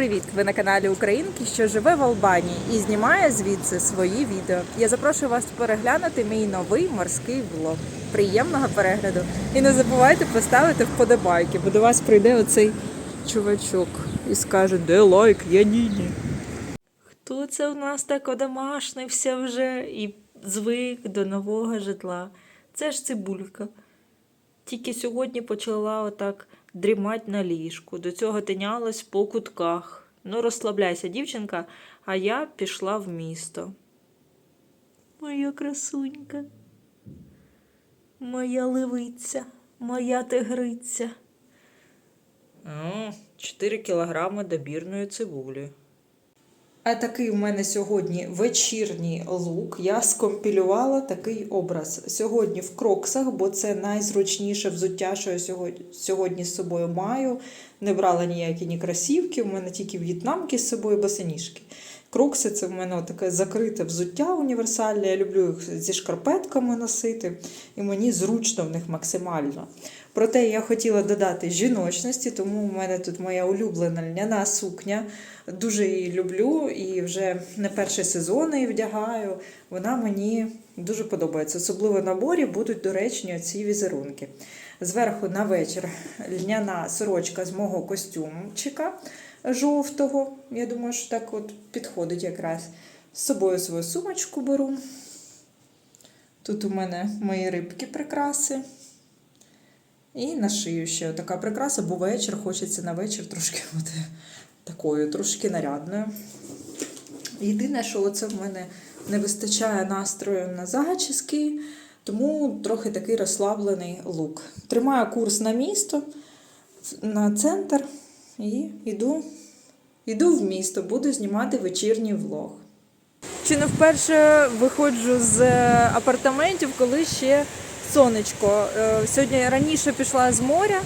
привіт! Ви на каналі Українки, що живе в Албанії і знімає звідси свої відео. Я запрошую вас переглянути мій новий морський влог. Приємного перегляду! І не забувайте поставити вподобайки, бо до вас прийде оцей чувачок і скаже, де лайк, я ні-ні. Хто це в нас так одомашнився вже і звик до нового житла? Це ж цибулька. Тільки сьогодні почала отак дрімать на ліжку. До цього тинялась по кутках. Ну, розслабляйся, дівчинка, а я пішла в місто. Моя красунька, моя ливиця, моя тигриця. О, 4 кілограми добірної цибулі. А такий в мене сьогодні вечірній лук. Я скомпілювала такий образ. Сьогодні в кроксах, бо це найзручніше взуття, що я сьогодні, з собою маю. Не брала ніякі ні кросівки, у мене тільки в'єтнамки з собою босоніжки. Крокси це в мене таке закрите взуття універсальне. Я люблю їх зі шкарпетками носити, і мені зручно в них максимально. Проте я хотіла додати жіночності, тому у мене тут моя улюблена льняна сукня. Дуже її люблю і вже не перший сезон її вдягаю. Вона мені дуже подобається. Особливо в наборі будуть доречні ці візерунки. Зверху на вечір льняна сорочка з мого костюмчика жовтого. Я думаю, що так от підходить якраз. З собою свою сумочку беру. Тут у мене мої рибки прикраси. І на шию ще така прикраса, бо вечір хочеться на вечір трошки бути такою, трошки нарядною. Єдине, що оце в мене не вистачає настрою на зачіски, тому трохи такий розслаблений лук. Тримаю курс на місто, на центр і йду, йду в місто, буду знімати вечірній влог. Чи не вперше виходжу з апартаментів, коли ще сонечко. Е, Сьогодні раніше пішла з моря,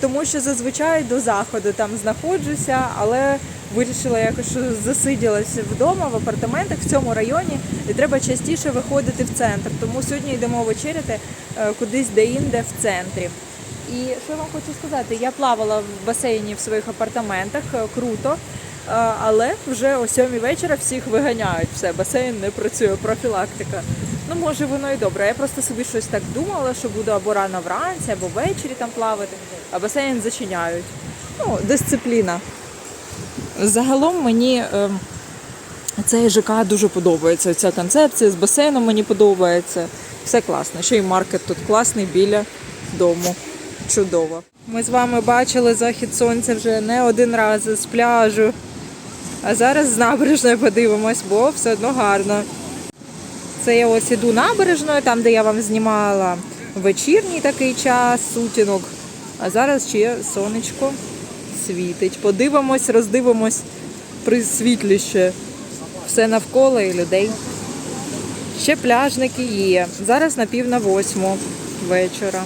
тому що зазвичай до заходу там знаходжуся, але вирішила якось, що засиділася вдома в апартаментах в цьому районі, і треба частіше виходити в центр. Тому сьогодні йдемо вечеряти е, кудись де-інде в центрі. І що я вам хочу сказати, я плавала в басейні в своїх апартаментах, е, круто. Але вже о сьомій вечора всіх виганяють. Все, басейн не працює, профілактика. Ну, може, воно і добре. Я просто собі щось так думала, що буду або рано вранці, або ввечері там плавати, а басейн зачиняють. Ну, дисципліна. Загалом мені е, цей ЖК дуже подобається. Ця концепція з басейном мені подобається. Все класно. Ще й маркет тут класний біля дому. Чудово. Ми з вами бачили захід сонця вже не один раз з пляжу. А зараз з набережної подивимось, бо все одно гарно. Це я ось іду набережною, там, де я вам знімала вечірній такий час, сутінок. А зараз ще сонечко світить. Подивимось, роздивимось присвітліще. Все навколо і людей. Ще пляжники є. Зараз на пів на восьму вечора.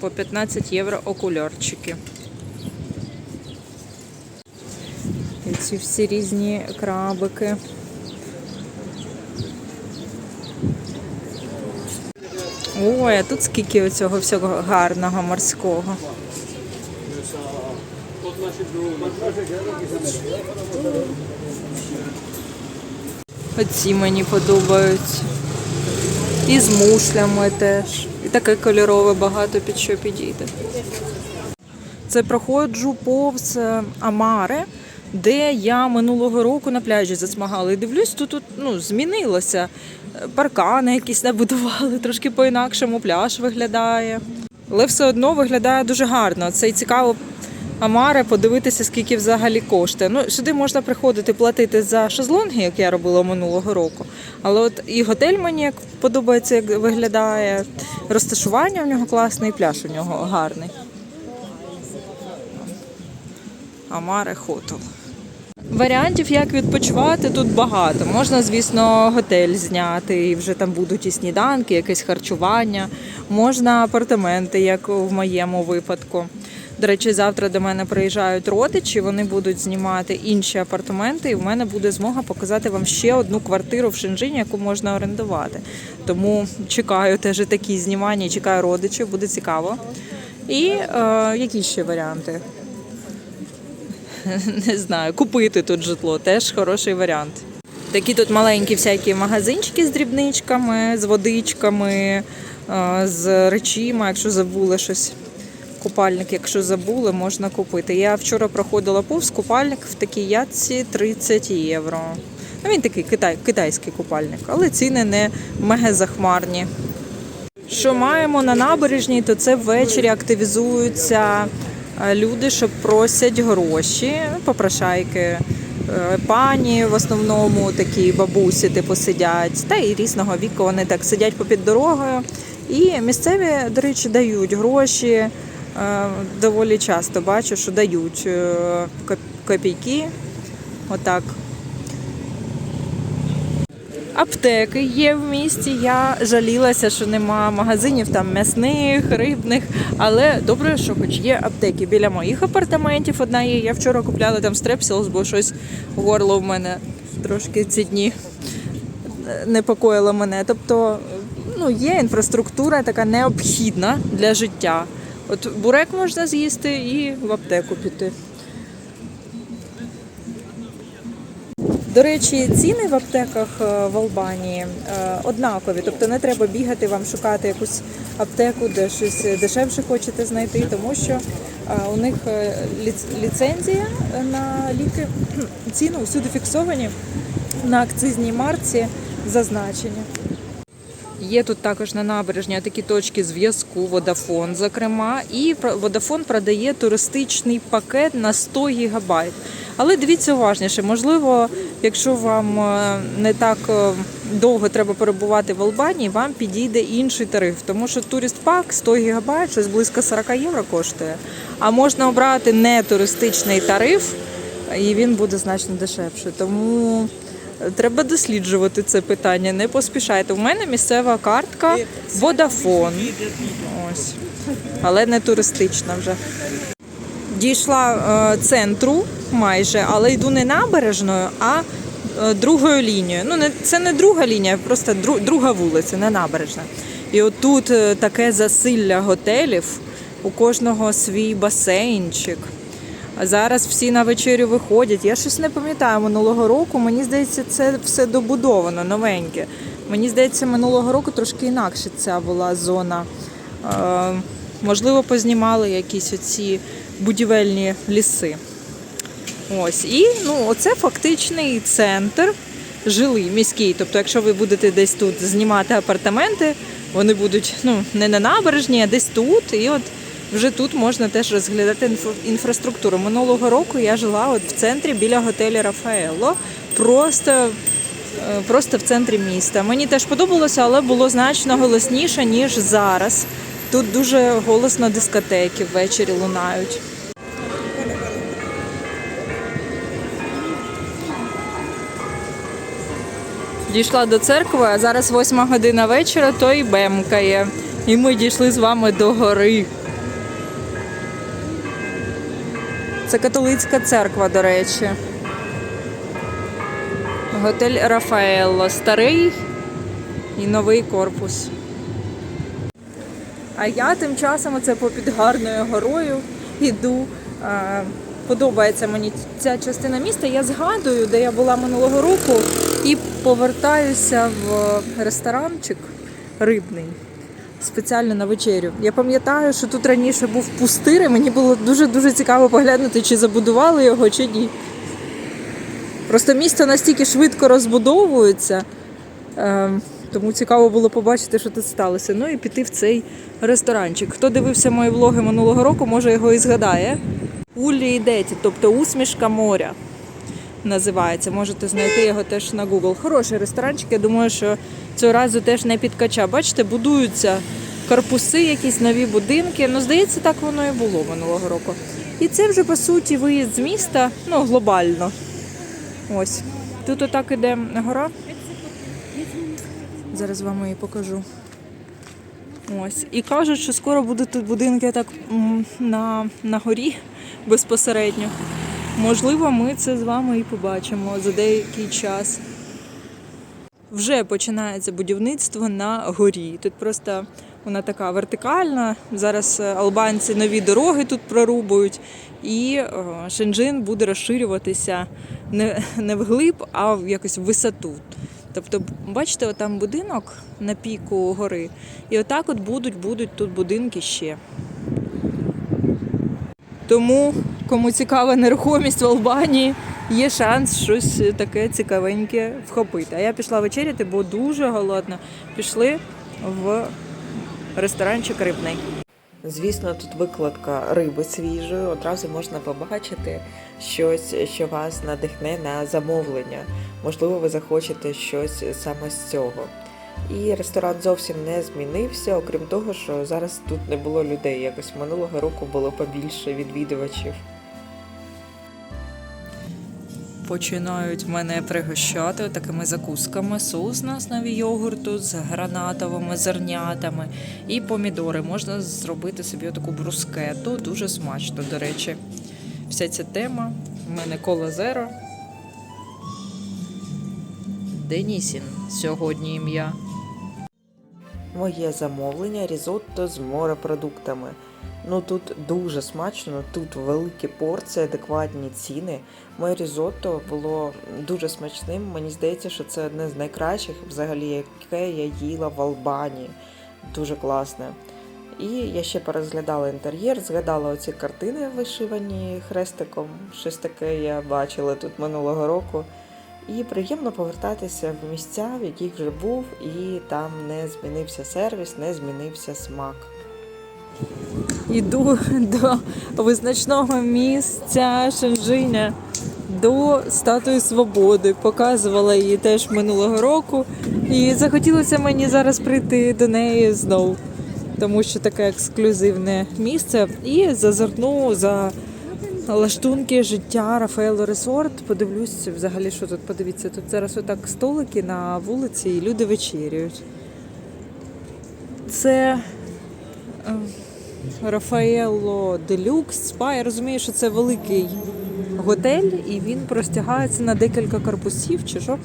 По 15 євро окульорчики. І ці всі різні крабики. Ой, а тут скільки оцього всього гарного морського. Оці мені подобаються. І з мушлями теж. І таке кольорове багато під що підійде. Це проходжу повз е, Амаре, де я минулого року на пляжі засмагала. І дивлюсь, тут, тут ну, змінилося. Паркани якісь набудували, трошки по-інакшому пляж виглядає. Але все одно виглядає дуже гарно. Це й цікаво Амаре подивитися, скільки взагалі коштує. Ну, сюди можна приходити платити за шезлонги, як я робила минулого року. Але от і готель мені як подобається, як виглядає. Розташування в нього класне, і пляж у нього гарний. Амаре Хотел. Варіантів, як відпочивати, тут багато. Можна, звісно, готель зняти, і вже там будуть і сніданки, якесь харчування. Можна апартаменти, як в моєму випадку. До речі, завтра до мене приїжджають родичі, вони будуть знімати інші апартаменти, і в мене буде змога показати вам ще одну квартиру в Шенжині, яку можна орендувати. Тому чекаю теж такі знімання, чекаю родичів, буде цікаво. І е, які ще варіанти? не знаю, купити тут житло теж хороший варіант. Такі тут маленькі всякі магазинчики з дрібничками, з водичками, е, з речима, якщо забули щось. Купальник, якщо забули, можна купити. Я вчора проходила повз купальник в такій ятці 30 євро. Ну, він такий китай, китайський купальник, але ціни не мега захмарні. Що маємо на набережній, то це ввечері активізуються люди, що просять гроші, попрошайки. Е, Пані в основному такі бабусі типу сидять, та і різного віку вони так сидять попід дорогою. І місцеві, до речі, дають гроші. Е, Доволі часто бачу, що дають е, копійки. Отак. Аптеки є в місті. Я жалілася, що нема магазинів там м'ясних, рибних. Але добре, що хоч є аптеки. Біля моїх апартаментів одна є. Я вчора купляла там стрепсілс, бо щось горло в мене трошки ці дні непокоїло мене. Тобто, ну, є інфраструктура така необхідна для життя. От бурек можна з'їсти і в аптеку піти. До речі, ціни в аптеках е, в Албанії е, однакові, тобто не треба бігати вам шукати якусь аптеку, де щось дешевше хочете знайти, тому що е, у них ліцензія на ліки, ціни всюди фіксовані на акцизній марці зазначені. Є тут також на набережні такі точки зв'язку Водафон, зокрема, і Водафон продає туристичний пакет на 100 гігабайт. Але дивіться уважніше, можливо, якщо вам е, не так е, довго треба перебувати в Албанії, вам підійде інший тариф, тому що турист пак 100 гігабайт, щось близько 40 євро коштує. А можна обрати не туристичний тариф, і він буде значно дешевше. Тому Треба досліджувати це питання, не поспішайте. У мене місцева картка Vodafone. Ось. Але не туристична вже. Дійшла е, центру майже, але йду не набережною, а е, другою лінією. Ну, не, це не друга лінія, просто дру, друга вулиця, не набережна. І отут е, таке засилля готелів, у кожного свій басейнчик. А зараз всі на вечерю виходять. Я щось не пам'ятаю минулого року. Мені здається, це все добудовано, новеньке. Мені здається, минулого року трошки інакше ця була зона. Можливо, познімали якісь оці будівельні ліси. Ось. І ну, оце фактичний центр жилий, міський. Тобто, якщо ви будете десь тут знімати апартаменти, вони будуть ну, не на набережні, а десь тут. І от вже тут можна теж розглядати інфра- інфраструктуру. Минулого року я жила от в центрі біля готелю Рафаело. Просто, е, просто в центрі міста. Мені теж подобалося, але було значно голосніше, ніж зараз. Тут дуже голосно дискотеки ввечері лунають. Дійшла до церкви, а зараз восьма година вечора, то і бемкає. І ми дійшли з вами до гори. Це католицька церква, до речі. Готель Рафаелло. Старий і новий корпус. А я тим часом оце попід гарною горою іду. Е, Подобається мені ця частина міста. Я згадую, де я була минулого року, і повертаюся в ресторанчик рибний. Спеціально на вечерю. Я пам'ятаю, що тут раніше був пустир, і мені було дуже-дуже цікаво поглянути, чи забудували його, чи ні. Просто місто настільки швидко розбудовується, е, тому цікаво було побачити, що тут сталося. Ну і піти в цей ресторанчик. Хто дивився мої влоги минулого року, може його і згадає. Улі і Деті, тобто усмішка моря називається. Можете знайти його теж на Google. Хороший ресторанчик. Я думаю, що цього разу теж не підкача. Бачите, будуються корпуси, якісь нові будинки. Ну, здається, так воно і було минулого року. І це вже по суті виїзд з міста, ну глобально. Ось. Тут отак іде гора. Зараз вам її покажу. Ось. І кажуть, що скоро будуть тут будинки так на, на горі безпосередньо. Можливо, ми це з вами і побачимо за деякий час. Вже починається будівництво на горі. Тут просто Вона така вертикальна. Зараз е, албанці нові дороги тут прорубують, і е, Шенджин буде розширюватися не, не вглиб, а в якось висоту. Тобто, бачите, там будинок на піку гори, і отак от будуть, будуть тут будинки ще. Тому, кому цікава нерухомість в Албанії, є шанс щось таке цікавеньке вхопити. А я пішла вечеряти, бо дуже голодна. Пішли в ресторанчик рибний. Звісно, тут викладка риби свіжої, одразу можна побачити щось, що вас надихне на замовлення. Можливо, ви захочете щось саме з цього. І ресторан зовсім не змінився, окрім того, що зараз тут не було людей. Якось минулого року було побільше відвідувачів. Починають мене пригощати такими закусками. Соус на основі йогурту з гранатовими зернятами і помідори. Можна зробити собі таку брускету. Дуже смачно, до речі. Вся ця тема. У мене кола зеро. Денісін сьогодні ім'я. Моє замовлення різотто з морепродуктами. Ну тут дуже смачно, тут великі порції, адекватні ціни. Моє різотто було дуже смачним. Мені здається, що це одне з найкращих, взагалі, яке я їла в Албанії. Дуже класне. І я ще перезглядала інтер'єр, згадала оці картини вишивані хрестиком. Щось таке я бачила тут минулого року. І приємно повертатися в місця, в яких вже був, і там не змінився сервіс, не змінився смак. Іду до визначного місця Шенжиня, до статуї свободи. Показувала її теж минулого року. І захотілося мені зараз прийти до неї знову, тому що таке ексклюзивне місце. І зазирну за лаштунки життя Рафаело Ресорт. Подивлюсь взагалі, що тут подивіться. Тут зараз отак столики на вулиці, і люди вечеряють. Це. е, Рафаелло Делюкс Спа. Я розумію, що це великий готель, і він простягається на декілька корпусів, чи що.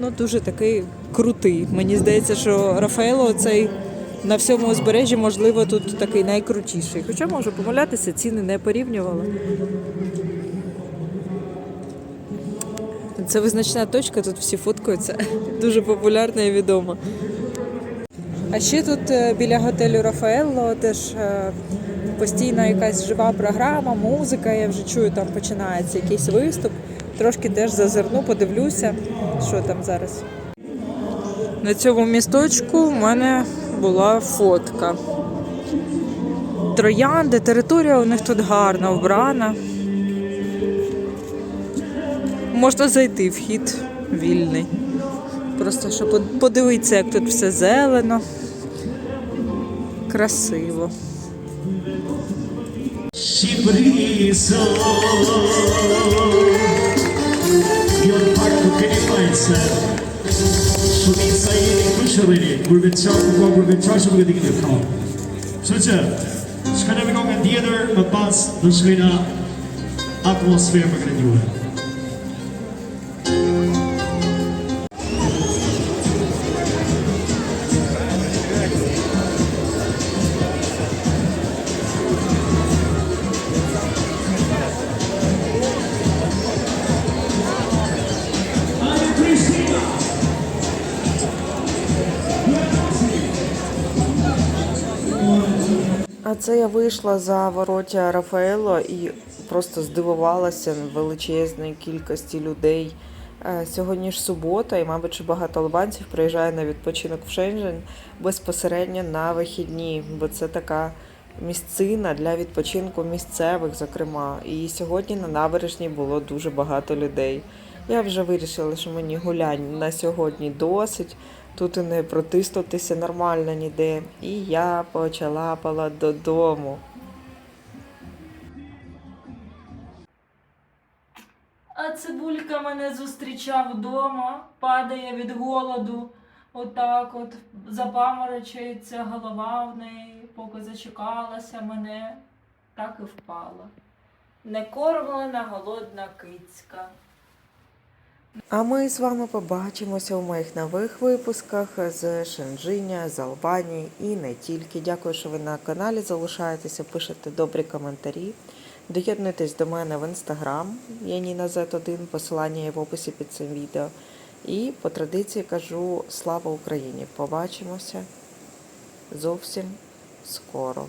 Ну, дуже такий крутий. Мені здається, що Рафаелло цей на всьому узбережжі, можливо, тут такий найкрутіший. Хоча можу помилятися, ціни не порівнювала. Це визначна точка, тут всі фоткаються. Дуже популярна і відома. А ще тут е, біля готелю Рафаелло теж е, постійно якась жива програма, музика. Я вже чую, там починається якийсь виступ. Трошки теж зазирну, подивлюся, що там зараз. На цьому місточку в мене була фотка. Троянди, територія у них тут гарна, вбрана. Можна зайти, вхід вільний. Просто щоб подивитися, як тут все зелено, красиво. shumica jeni ku qëllini, kur vetë qarë, ku ka kur vetë qarë, shumë këtë i këtë ka. Që, shkënë e me kokën tjetër, më pas, do shkëjna atmosferë për këtë juve. А це я вийшла за вороття Рафаело і просто здивувалася величезної кількості людей. Е, Сьогодні ж субота, і, мабуть, багато албанців приїжджає на відпочинок в Шенжен безпосередньо на вихідні, бо це така місцина для відпочинку місцевих, зокрема. І сьогодні на набережній було дуже багато людей. Я вже вирішила, що мені гулянь на сьогодні досить. Тут і не протиснутися нормально ніде. І я почалапала додому. А цибулька мене зустрічав вдома, падає від голоду. Отак от запаморочується голова в неї, поки зачекалася мене, так і впала. Некормлена голодна кицька. А ми з вами побачимося у моїх нових випусках з Шенджиня, з Албанії і не тільки. Дякую, що ви на каналі залишаєтеся, пишете добрі коментарі. Доєднуйтесь до мене в інстаграм Яніна Z1, посилання є в описі під цим відео. І по традиції кажу слава Україні! Побачимося зовсім скоро.